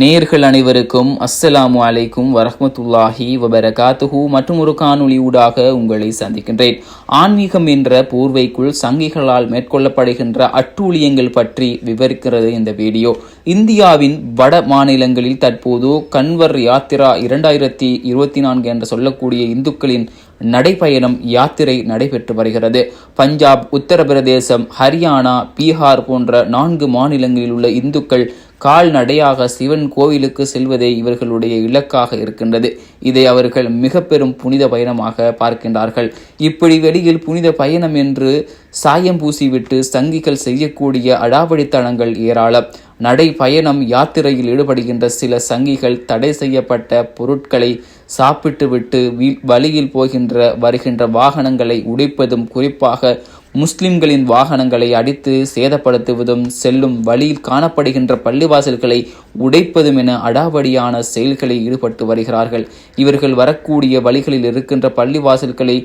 நேர்கள் அனைவருக்கும் அஸ்ஸலாமு அலைக்கும் வரஹமத்துல்லாஹி வபரகாத்துஹு மற்றும் ஒரு காணொளி ஊடாக உங்களை சந்திக்கின்றேன். ஆன்மீகம் என்ற போர்வைக்குள் சங்கிகளால் மேற்கொள்ளப்படுகின்ற அட்டூழியங்கள் பற்றி விவரிக்கிறது இந்த வீடியோ. இந்தியாவின் வட மாநிலங்களில் தற்போது கன்வர் யாத்திரா இரண்டாயிரத்தி இருபத்தி நான்கு என்று சொல்லக்கூடிய இந்துக்களின் நடைப்பயணம் யாத்திரை நடைபெற்று வருகிறது. பஞ்சாப் உத்தரப்பிரதேசம் ஹரியானா பீகார் போன்ற நான்கு மாநிலங்களில் உள்ள இந்துக்கள் கால்நடையாக சிவன் கோவிலுக்கு செல்வதே இவர்களுடைய இலக்காக இருக்கின்றது. இதை அவர்கள் மிக பெரும் புனித பயணமாக பார்க்கின்றார்கள். இப்படி வெளியில் புனித பயணம் என்று சாயம் பூசிவிட்டு சங்கிகள் செய்யக்கூடிய அடாவடித்தனங்கள் ஏராளம். நடைபயணம் யாத்திரையில் ஈடுபடுகின்ற சில சங்கிகள் தடை செய்யப்பட்ட பொருட்களை சாப்பிட்டுவிட்டு வழியில் போகின்ற வருகின்ற வாகனங்களை உடைப்பதும் குறிப்பாக முஸ்லிம்களின் வாகனங்களை அடித்து சேதப்படுத்துவதும் செல்லும் வழியில் காணப்படுகின்ற பள்ளிவாசல்களை உடைப்பதும் என அடாவடியான செயல்களில் ஈடுபட்டு வருகிறார்கள். இவர்கள் வரக்கூடிய வழிகளில் இருக்கின்ற பள்ளிவாசல்களை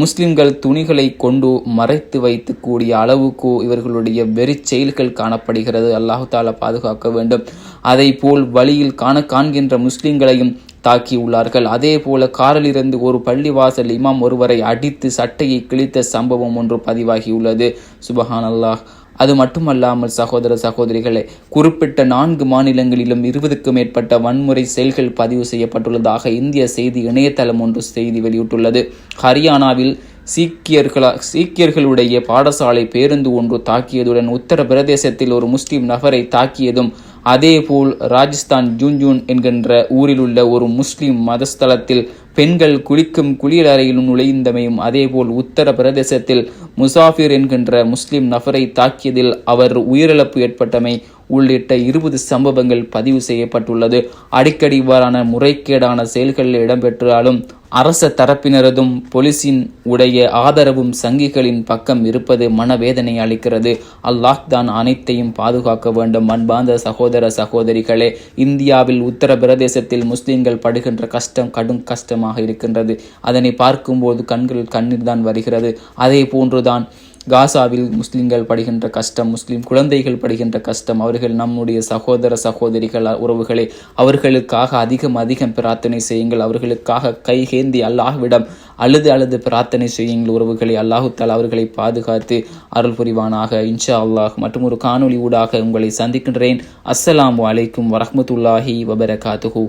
முஸ்லிம்கள் துணிகளை கொண்டு மறைத்து வைத்து கூடிய அளவுக்கு இவர்களுடைய வெறி செயல்கள் காணப்படுகிறது. அல்லாஹு தாலா பாதுகாக்க வேண்டும். அதை போல் வழியில் காண காண்கின்ற முஸ்லிம்களையும் தாக்கியுள்ளார்கள். அதே போல காரிலிருந்து ஒரு பள்ளிவாசல் இமாம் ஒருவரை அடித்து சட்டையை கிழித்த சம்பவம் ஒன்று பதிவாகியுள்ளது. சுபஹான் அல்லாஹ் அது மட்டுமல்லாமல் சகோதர சகோதரிகளே குறிப்பிட்ட நான்கு மாநிலங்களிலும் இருபதுக்கும் மேற்பட்ட வன்முறை செயல்கள் பதிவு செய்யப்பட்டுள்ளதாக இந்திய செய்தி இணையதளம் ஒன்று செய்தி வெளியிட்டுள்ளது. ஹரியானாவில் சீக்கியர்களா சீக்கியர்களுடைய பாடசாலை பேருந்து ஒன்று தாக்கியதுடன் உத்தரப்பிரதேசத்தில் ஒரு முஸ்லிம் நபரை தாக்கியதும் அதேபோல் ராஜஸ்தான் ஜூன்ஜூன் என்கின்ற ஊரில் உள்ள ஒரு முஸ்லிம் மதஸ்தலத்தில் பெண்கள் குளிக்கும் குளியலறையிலும் நுழைந்தமையும் அதேபோல் உத்தரப்பிரதேசத்தில் முசாஃபிர் என்கின்ற முஸ்லிம் நபரை தாக்கியதில் அவர் உயிரிழப்பு ஏற்பட்டமை உள்ளிட்ட இருபது சம்பவங்கள் பதிவு செய்யப்பட்டுள்ளது. அடிக்கடி இவ்வாறான முறைகேடான செயல்களில் இடம்பெற்றாலும் அரச தரப்பினரதும் போலீசின் உடைய ஆதரவும் சங்கிகளின் பக்கம் இருப்பது மனவேதனை அளிக்கிறது. அல்லாஹ் தான் அனைத்தையும் பாதுகாக்க வேண்டும். அன்பார்ந்த சகோதர சகோதரிகளே இந்தியாவில் உத்தரப்பிரதேசத்தில் முஸ்லிம்கள் படுகின்ற கஷ்டம் கடும் கஷ்டமாக இருக்கின்றது. அதனை பார்க்கும்போது கண்கள் கண்ணீர் தான் வருகிறது. அதே போன்றுதான் காசாவில் முஸ்லிம்கள் படுகின்ற கஷ்டம் முஸ்லிம் குழந்தைகள் படுகின்ற கஷ்டம் அவர்கள் நம்முடைய சகோதர சகோதரிகள் உறவுகளை அவர்களுக்காக அதிகம் அதிகம் பிரார்த்தனை செய்யுங்கள். அவர்களுக்காக கைகேந்தி அல்லாஹ்விடம் அழுது அழுது பிரார்த்தனை செய்யுங்கள். உறவுகளை அல்லாஹு தாலா அவர்களை பாதுகாத்து அருள் புரிவானாக. இன்ஷா அல்லாஹ் மற்றும் ஒரு காணொளி ஊடாக உங்களை சந்திக்கின்றேன். அஸ்ஸலாம் அலைக்கும் வரமத்துல்லாஹி வபரகாத்துஹு.